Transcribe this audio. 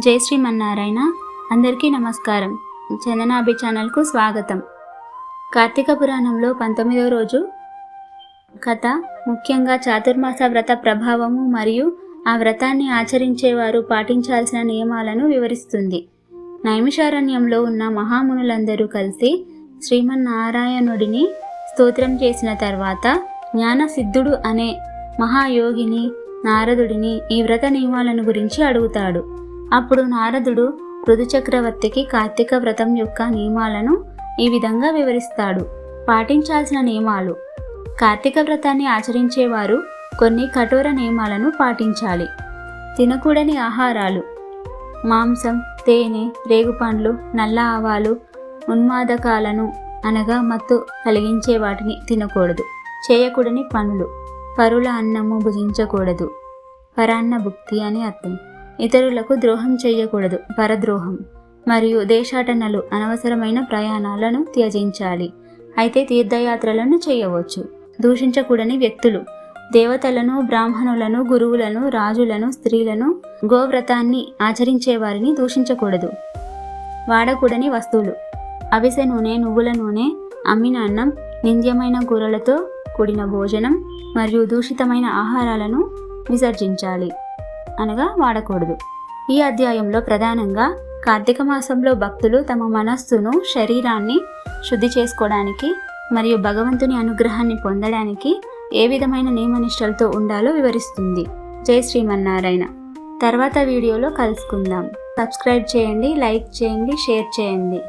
జై శ్రీమన్నారాయణ. అందరికీ నమస్కారం. చందనాభి ఛానల్కు స్వాగతం. కార్తీక పురాణంలో పంతొమ్మిదవ రోజు కథ ముఖ్యంగా చాతుర్మాస వ్రత ప్రభావము మరియు ఆ వ్రతాన్ని ఆచరించేవారు పాటించాల్సిన నియమాలను వివరిస్తుంది. నైమిషారణ్యంలో ఉన్న మహామునులందరూ కలిసి శ్రీమన్నారాయణుడిని స్తోత్రం చేసిన తర్వాత జ్ఞానసిద్ధుడు అనే మహాయోగిని నారదుడిని ఈ వ్రత నియమాలను గురించి అడుగుతాడు. అప్పుడు నారదుడు ఋతుచక్రవర్తికి కార్తీక వ్రతం యొక్క నియమాలను ఈ విధంగా వివరిస్తాడు. పాటించాల్సిన నియమాలు. కార్తీక వ్రతాన్ని ఆచరించేవారు కొన్ని కఠోర నియమాలను పాటించాలి. తినకూడని ఆహారాలు. మాంసం తేనె రేగుపండ్లు నల్ల ఆవాలు ఉన్మాదకాలను అనగా మత్తు కలిగించే వాటిని తినకూడదు. చేయకూడని పనులు. పరుల అన్నము భుజించకూడదు. పరాన్న భుక్తి అని అర్థం. ఇతరులకు ద్రోహం చేయకూడదు పరద్రోహం. మరియు దేశాటనలు అనవసరమైన ప్రయాణాలను త్యజించాలి. అయితే తీర్థయాత్రలను చేయవచ్చు. దూషించకూడని వ్యక్తులు దేవతలను బ్రాహ్మణులను గురువులను రాజులను స్త్రీలను గోవ్రతాన్ని ఆచరించే వారిని దూషించకూడదు. వాడకూడని వస్తువులు. అవిసె నూనె నువ్వుల నూనె అమ్మిన అన్నం నింద్యమైన కూరలతో కూడిన భోజనం మరియు దూషితమైన ఆహారాలను విసర్జించాలి. అనగా వాడకూడదు. ఈ అధ్యాయంలో ప్రధానంగా కార్తీక మాసంలో భక్తులు తమ మనస్సును శరీరాన్ని శుద్ధి చేసుకోవడానికి మరియు భగవంతుని అనుగ్రహాన్ని పొందడానికి ఏ విధమైన నియమనిష్టలతో ఉండాలో వివరిస్తుంది. జై శ్రీమన్నారాయణ. తర్వాత వీడియోలో కలుసుకుందాం. సబ్స్క్రైబ్ చేయండి లైక్ చేయండి షేర్ చేయండి.